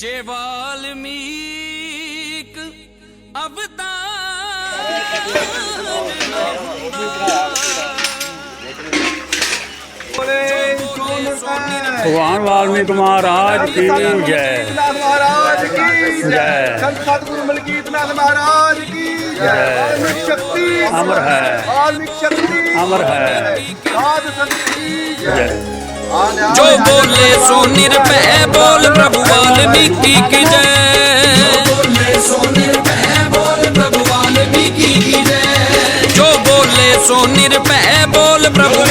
जे वाल्मीक अवतार भगवान वाल्मीकि महाराज की जय। महाराज की जय। सतगुरु मलकीतनाथ महाराज की जय। शक्ति अमर है। वाल्मीकि शक्ति। अमर है। साधु संत की जय। जो बोले सो निर्भय बोल प्रभु वाल्मीकि की जय। जो बोले सो निर्भय बोल प्रभु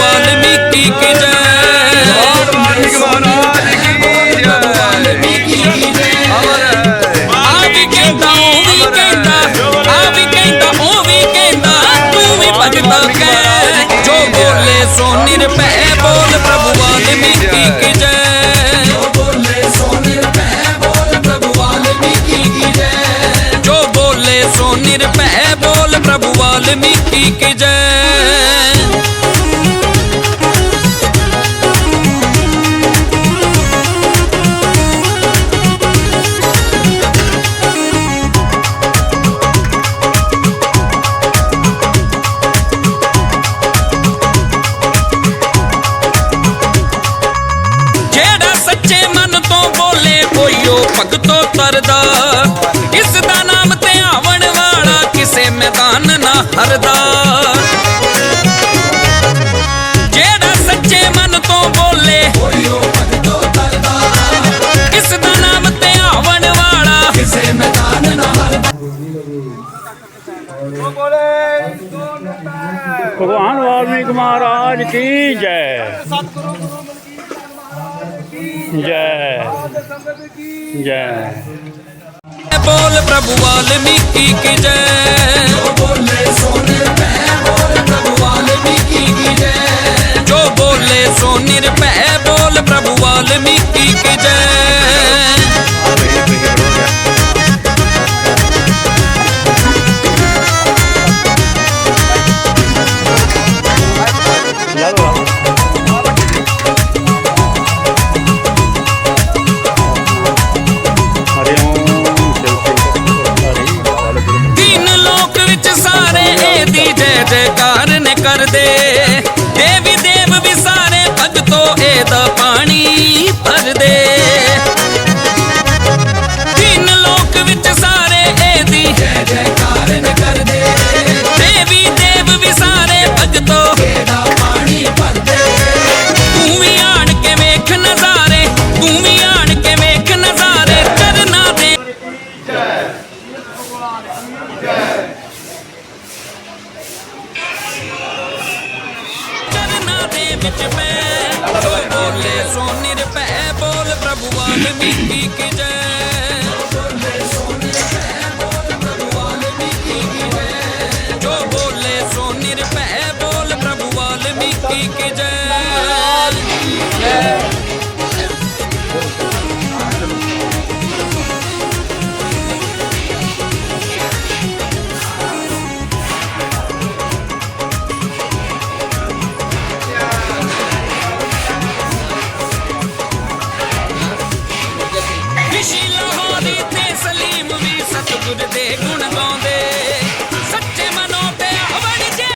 सो निर्भय बोल प्रभु वाल्मीकि की जो बोले सो बोल प्रभु वाल्मीकि की जय। जो बोले सो निर्भय बोल, प्रभु वाल्मीकि की जय। ਭਗਤੋ ਤਰਦਾ। ਇਸ ਦਾ ਨਾਮ ਧਿਆਵਣ ਵਾਲਾ ਕਿਸੇ ਮੈਦਾਨ ਨਾ ਹਰਦਾ। ਜਿਹੜਾ ਸੱਚੇ ਮਨ ਤੋਂ ਬੋਲੇ ਇਸ ਦਾ ਨਾਮ ਧਿਆਵਣ ਵਾਲਾ ਕਿਸੇ ਮੈਦਾਨ ਨਾ ਹਰਦਾ। ਭਗਵਾਨ ਵਾਲਮੀਕ ਮਹਾਰਾਜ ਕੀ ਜੈ। ਸਤਿਗੁਰੂ ਜੈ। ਜੈ। ਬੋਲ ਪ੍ਰਭੂ ਵਾਲਮੀਕੀ ਕੀ ਜੈ। te ਕਿਚ ਮੈਂ। ਸੋ ਬੋਲੇ ਸੋ ਨਿਰਭੈ ਬੋਲ ਪ੍ਰਭੂ ਆਦਮੀ ਕੀ ਕਿਚ